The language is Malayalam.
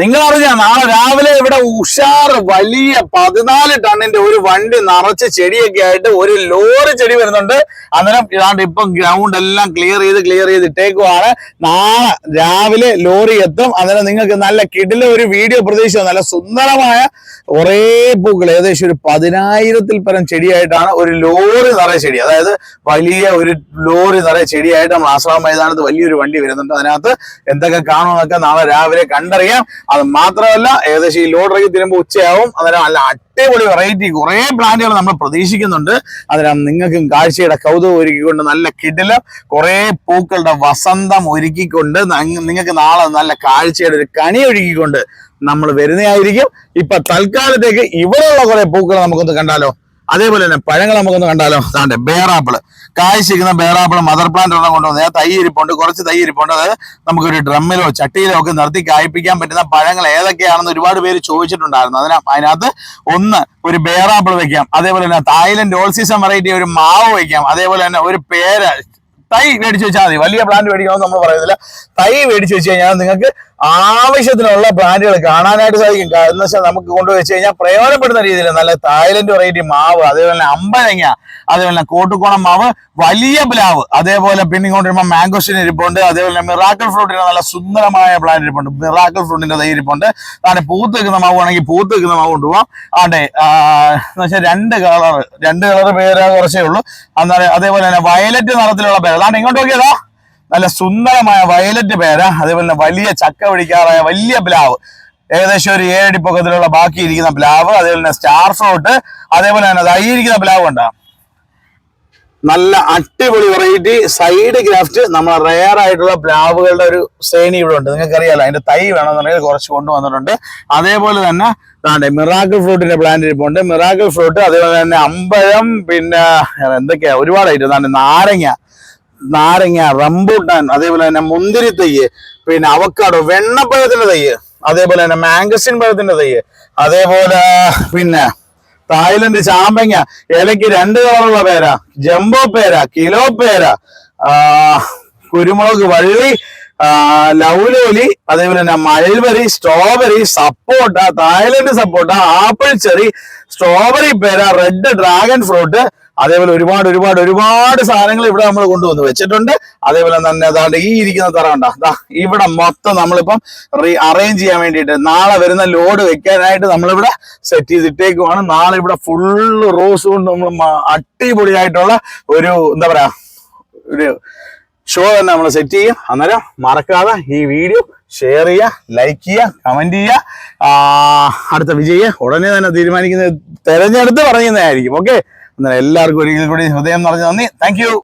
നിങ്ങൾ അറിഞ്ഞ നാളെ രാവിലെ ഇവിടെ ഉഷാർ വലിയ പതിനാല് ടണ്ണിന്റെ ഒരു വണ്ടി നിറച്ച് ചെടിയൊക്കെ ആയിട്ട് ഒരു ലോറി ചെടി വരുന്നുണ്ട്. അന്നേരം ഇതാണ്ട് ഇപ്പൊ ഗ്രൗണ്ട് എല്ലാം ക്ലിയർ ചെയ്ത് ക്ലിയർ ചെയ്ത് ഇട്ടേക്കുവാണ്. നാളെ രാവിലെ ലോറി എത്തും. അന്നേരം നിങ്ങൾക്ക് നല്ല കിടില ഒരു വീഡിയോ പ്രതീക്ഷ നല്ല സുന്ദരമായ കുറേ പൂക്കൾ ഏകദേശം ഒരു പതിനായിരത്തിൽ പരം ചെടിയായിട്ടാണ് ഒരു ലോറി നിറയെ ചെടി. അതായത് വലിയ ഒരു ലോറി നിറയെ ചെടിയായിട്ട് നമ്മൾ ആശ്രമ മൈതാനത്ത് വലിയൊരു വണ്ടി വരുന്നുണ്ട് അതിനകത്ത്. എന്തൊക്കെ കാണുമെന്നൊക്കെ നാളെ രാവിലെ കണ്ടറിയാം. അത് മാത്രമല്ല ഏകദേശം ഈ ലോഡ് ലോഡറൊക്കെ തിരുമ്പോൾ ഉച്ചയാവും. അന്നേരം നല്ല അടിപൊളി വെറൈറ്റി കുറേ പ്ലാന്റുകൾ നമ്മൾ പ്രതീക്ഷിക്കുന്നുണ്ട്. അതിനാൽ നിങ്ങൾക്കും കാഴ്ചയുടെ കൗതുകം ഒരുക്കിക്കൊണ്ട് നല്ല കിടിലം കുറേ പൂക്കളുടെ വസന്തം ഒരുക്കിക്കൊണ്ട് നിങ്ങൾക്ക് നാളെ നല്ല കാഴ്ചയുടെ ഒരു കണി ഒരുക്കിക്കൊണ്ട് നമ്മൾ വരുന്നതായിരിക്കും. ഇപ്പൊ തൽക്കാലത്തേക്ക് ഇവിടെയുള്ള കുറെ പൂക്കൾ നമുക്കൊന്ന് കണ്ടാലോ? അതേപോലെ തന്നെ പഴങ്ങൾ നമുക്കൊന്ന് കണ്ടാലോ? അതാണ്ട് ബേറാപ്പിൾ കായ്ച്ചിരിക്കുന്ന ബേറാപ്പിൾ മദർ പ്ലാന്റ് ഒരെണ്ണം കൊണ്ടുവന്ന് ആ തൈ കുറച്ച് തൈ അതായത് അത് നമുക്കൊരു ഡ്രമ്മിലോ ചട്ടിയിലോ ഒക്കെ നിർത്തി കായ്പ്പിക്കാൻ പറ്റുന്ന പഴങ്ങൾ ഏതൊക്കെയാണെന്ന് ഒരുപാട് പേര് ചോദിച്ചിട്ടുണ്ടായിരുന്നു. അതിന് അതിനകത്ത് ഒന്ന് ഒരു ബേറാപ്പിൾ വെക്കാം. അതേപോലെ തന്നെ തായ്ലൻഡ് ഓൾ സീസൺ വെറൈറ്റി ഒരു മാവ് വെക്കാം. അതേപോലെ തന്നെ ഒരു പേര തൈ മേടിച്ച് വെച്ചാൽ മതി. വലിയ പ്ലാന്റ് മേടിക്കണമെന്ന് നമ്മൾ പറയുന്നില്ല. തൈ മേടിച്ച് വെച്ച് കഴിഞ്ഞാൽ നിങ്ങൾക്ക് ആവശ്യത്തിനുള്ള പ്ലാന്റുകൾ കാണാനായിട്ട് സാധിക്കും. എന്ന് വെച്ചാൽ നമുക്ക് കൊണ്ടുപോയി വെച്ച് കഴിഞ്ഞാൽ പ്രയോജനപ്പെടുന്ന രീതിയിൽ നല്ല തായ്ലൻഡ് വെറൈറ്റി മാവ് അതേപോലെ തന്നെ അമ്പഴങ്ങ അതേപോലെ തന്നെ കോട്ടുകോണം മാവ് വലിയ പ്ലാവ്. അതേപോലെ പിന്നെ കൊണ്ടുവരുമ്പോൾ മാംഗോസിന് ഇരിപ്പുണ്ട്. അതേപോലെ മിറാക്കൽ ഫ്രൂട്ടിന് നല്ല സുന്ദരമായ പ്ലാന്റ് ഇരിപ്പുണ്ട്. മിറാക്കൽ ഫ്രൂട്ടിന്റെ തൈ ഇരിപ്പുണ്ട്. അതെ പൂത്ത് വെക്കുന്ന മാവ് ആണെങ്കിൽ പൂത്ത് വെക്കുന്ന മാവ് കൊണ്ടുപോകാം ആണ്ടെ എന്ന് വെച്ചാൽ രണ്ട് കളർ രണ്ട് കളർ പേര് കുറച്ചേ ഉള്ളൂ. അന്നേരം അതേപോലെ തന്നെ വയലറ്റ് നിറത്തിലുള്ള പേര് അതാണ് ഇങ്ങോട്ട് നോക്കിയതാ. നല്ല സുന്ദരമായ വയലറ്റ് പേര അതേപോലെ തന്നെ വലിയ ചക്ക പിടിക്കാറായ വലിയ പ്ലാവ്. ഏകദേശം ഒരു ഏഴടി പൊക്കത്തിലുള്ള ബാക്കി ഇരിക്കുന്ന പ്ലാവ് അതേപോലെ തന്നെ സ്റ്റാർ ഫ്രൂട്ട് അതേപോലെ തന്നെ അതായിരിക്കുന്ന പ്ലാവ് ഉണ്ടാകും നല്ല അടിപൊളി വെറൈറ്റി സൈഡ് ഗ്രാഫ്റ്റ് നമ്മൾ റെയർ ആയിട്ടുള്ള പ്ലാവുകളുടെ ഒരു ശ്രേണി ഇവിടെ ഉണ്ട്. നിങ്ങൾക്ക് അറിയാലോ അതിന്റെ തൈ വേണമെന്നുണ്ടെങ്കിൽ കുറച്ച് കൊണ്ടുവന്നിട്ടുണ്ട് അതേപോലെ തന്നെ ദാണ്ടെ മിറാക്കിൾ ഫ്രൂട്ടിന്റെ പ്ലാന്റ് ഇരിപ്പുണ്ട്. മിറാക്കിൾ ഫ്രൂട്ട് അതേപോലെ തന്നെ അമ്പഴം പിന്നെ എന്തൊക്കെയാ? ഒരുപാടായിട്ട് ദാണ്ടെ നാരങ്ങ. നാരങ്ങ റംബൂട്ടാൻ അതേപോലെ തന്നെ മുന്തിരി തയ്യ് പിന്നെ അവക്കാടോ വെണ്ണപ്പഴത്തിന്റെ തയ്യ് അതേപോലെ തന്നെ മാംഗസിൻ പഴത്തിന്റെ തയ്യ് അതേപോലെ പിന്നെ തായ്ലൻഡ് ചാമ്പങ്ങ ഇലയ്ക്ക് രണ്ട് കളറുള്ള പേര ജംബോ പേര കിലോ പേര കുരുമുളക് വള്ളി ലൗലോലി അതേപോലെ തന്നെ മൾബറി സ്ട്രോബെറി സപ്പോട്ട തായ്ലൻഡ് സപ്പോട്ട ആപ്പിൾ ചെറി സ്ട്രോബെറി പേര റെഡ് ഡ്രാഗൺ ഫ്രൂട്ട് അതേപോലെ ഒരുപാട് ഒരുപാട് ഒരുപാട് സാധനങ്ങൾ ഇവിടെ നമ്മൾ കൊണ്ടുവന്ന് വെച്ചിട്ടുണ്ട്. അതേപോലെ തന്നെ അതാണ്ട് ഈ ഇരിക്കുന്ന തറ ഉണ്ടാ ഇവിടെ മൊത്തം നമ്മളിപ്പം റീ അറേഞ്ച് ചെയ്യാൻ വേണ്ടിയിട്ട് നാളെ വരുന്ന ലോഡ് വെക്കാനായിട്ട് നമ്മളിവിടെ സെറ്റ് ചെയ്തിട്ടേക്കുവാണ്. നാളെ ഇവിടെ ഫുള്ള് റോസ് കൊണ്ട് നമ്മൾ അടിപൊളിയായിട്ടുള്ള ഒരു എന്താ പറയാ ഒരു ഷോ തന്നെ നമ്മൾ സെറ്റ് ചെയ്യും. അന്നേരം മറക്കാതെ ഈ വീഡിയോ ഷെയർ ചെയ്യുക ലൈക്ക് ചെയ്യുക കമന്റ് ചെയ്യുക. അടുത്ത വിജയെ ഉടനെ തന്നെ തീരുമാനിക്കുന്നത് തിരഞ്ഞെടുത്ത് പറയുന്നതായിരിക്കും. ഓക്കെ അന്നേരം എല്ലാവർക്കും ഒരിക്കൽ കൂടി ഹൃദയം നിറഞ്ഞു നന്ദി. താങ്ക്